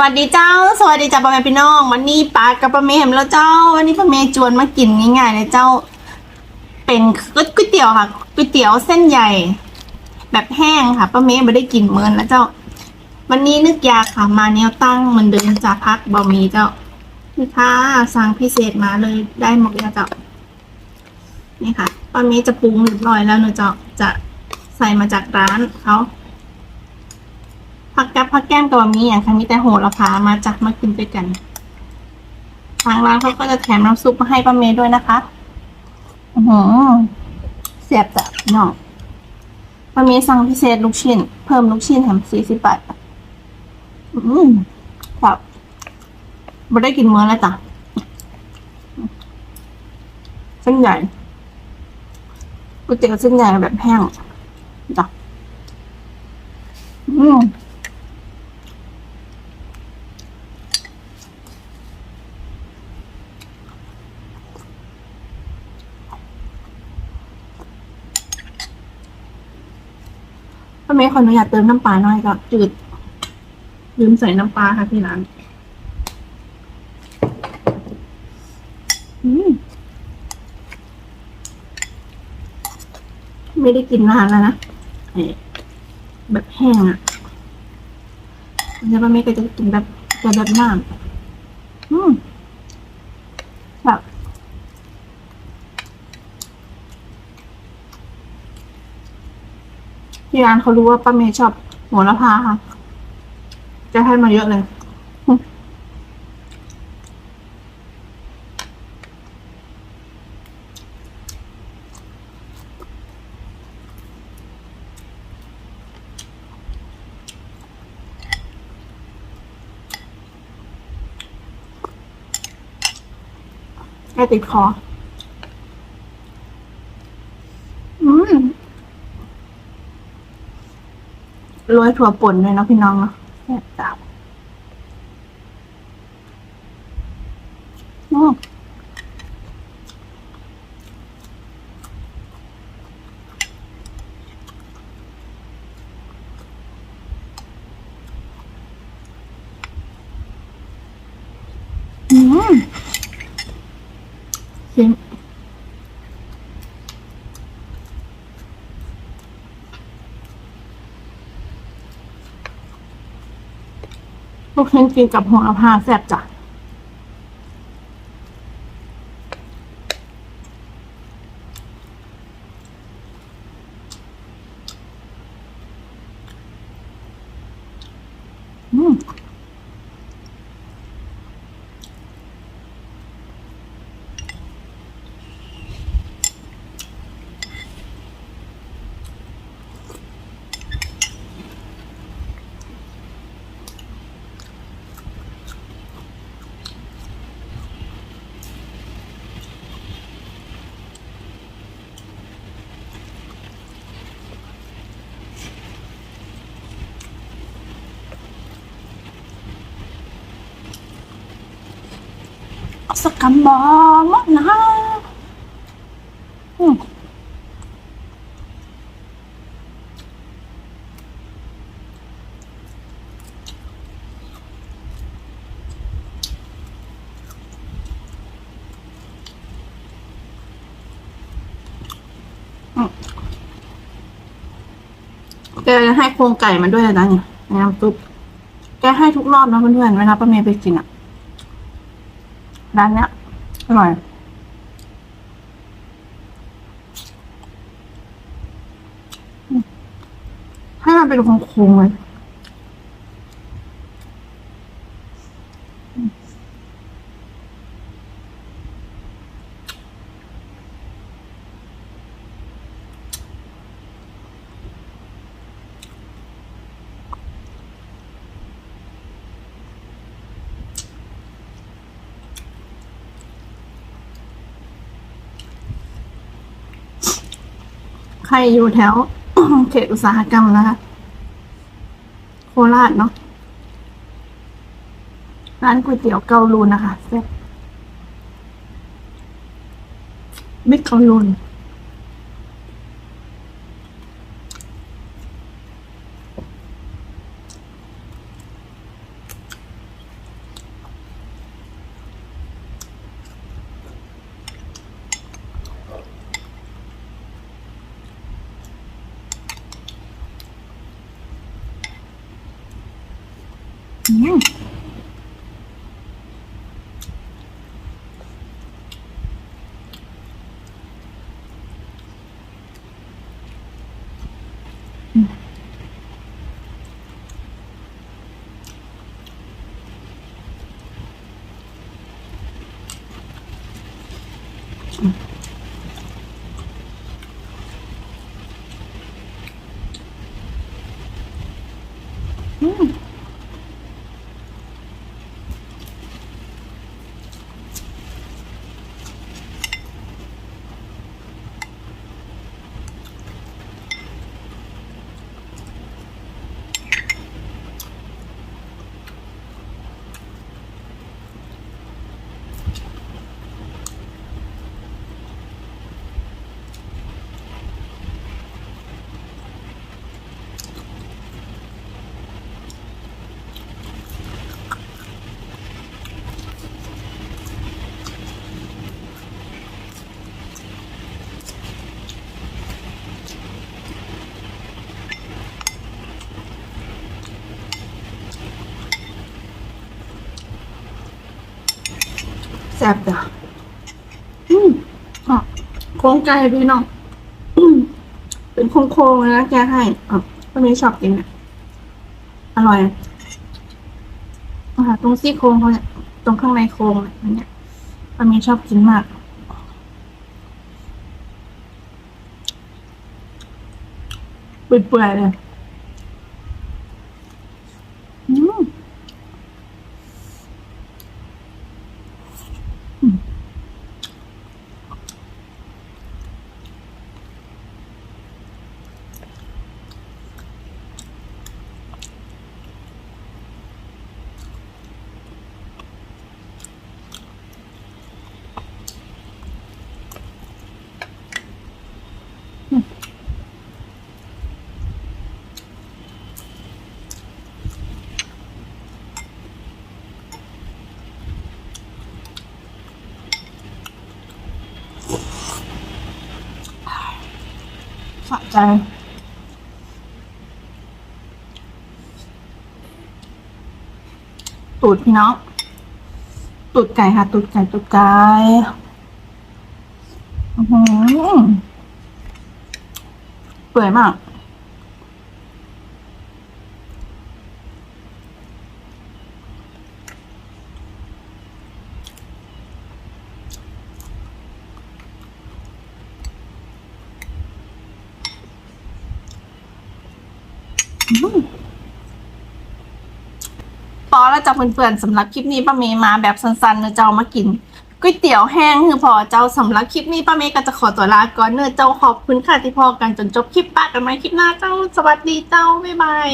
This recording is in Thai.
วัสดีเจ้า สวัสดีจ้าป้าแม่พี่น้องวันนี้ปากับป้าเมย์เห็นแล้วเจ้า วันนี้ป้าเมย์จวนมากินง่ายๆเลยเจ้า เป็นก๋วยเตี๋ยวค่ะก๋วยเตี๋ยวเส้นใหญ่ แบบแห้งค่ะป้าเมย์ไม่ได้กินเมินแล้วเจ้า วันนี้นึกยาค่ะมาแนวตั้งเหมือนเดิมจะพักบะหมี่เจ้านี่ค่ะสั่งพิเศษมาเลยได้หมดแล้วเจ้านี่ค่ะป้าเมย์จะปรุงเรียบร้อยแล้วเนอะเจ้าจะใส่มาจากร้านเขา ผักกับผักแก้มกับมีอย่างครั้งนี้แต่โหระพามาจากมากินด้วยกัน ทางร้านเขาก็จะแถมน้ำซุปมาให้ป้าเมย์ด้วยนะคะอือหือเสียบจ้ะพี่น้องป้าเมย์สั่งพิเศษลูกชิ้น เพิ่มลูกชิ้นแถมสี่สิบบาทอืมครับไม่ได้กินเมื้อแล้วจ้ะเส้นใหญ่ก๋วยเตี๋ยวเส้นใหญ่แบบแห้งจ้ะอืม ป้าเมย์ขออนุญาตเติมน้ำปลาหน่อยก็จืด ลืมใส่น้ำปลาค่ะที่ร้านอืมไม่ได้กินนานแล้วนะแบบแห้งอะ่ะแล้วป้าเมย์ก็จะกินแบบจะแบบน้ำอืมแบบ ที่ร้านเขารู้ว่าป้าเมย์ชอบโหัวละพาค่ะ จะให้มาเยอะเลยแกติดคอ อืม โรยถั่วป่นเลยเนาะพี่น้องเนาะแซ่บจับอืมอืมจริง ลูกชิ้นกินกับหัวละพาแซ่บจ้ะ อืม สักคำบอกมั้งนะอืมอืมแกให้โครงไก่มาด้วยนะเนี่ยในน้ำซุปแกให้ทุกรอบนะเพื่อนๆเวลาป้าเมย์ไปกินอะ ร้านเนี้ยอร่อย ให้มันเป็นโค้งๆเลย รอยู่แถว เขตอุตสาหกรรมนะคะ โคราชเนาะ ร้านก๋วยเตี๋ยวเกาลูนนะคะเซ็ตไม่เกาลูน อืมอืม แซ่บจ้ะอืมอะโค้งไก่พี่น้องอืมเป็นโค้งๆนะแกให้อะก็ไม่ชอบกินอะอร่อยอะตรงซี่โครงเขาเนี่ยตรงข้างในโครงอันเนี้ยป้ามีชอบกินมากเปื่อยๆเลยอืม สะใจตูดพี่น้องตูดไก่ค่ะตูดไก่ตูดไก่อื้อหือเปื่อยมาก พอแล้วจ้าเพื่อนๆสำหรับคลิปนี้ป้าเมย์มาแบบสั้นๆเนอะเจ้ามากินก๋วยเตี๋ยวแห้งคือพอเจ้าสำหรับคลิปนี้ป้าเมย์ก็จะขอตัวลาก่อนเนอะเจ้าขอบคุณค่ะที่พอกันจนจบคลิปปะกันไหมคลิปหน้าเจ้าสวัสดีเจ้าบ๊ายบาย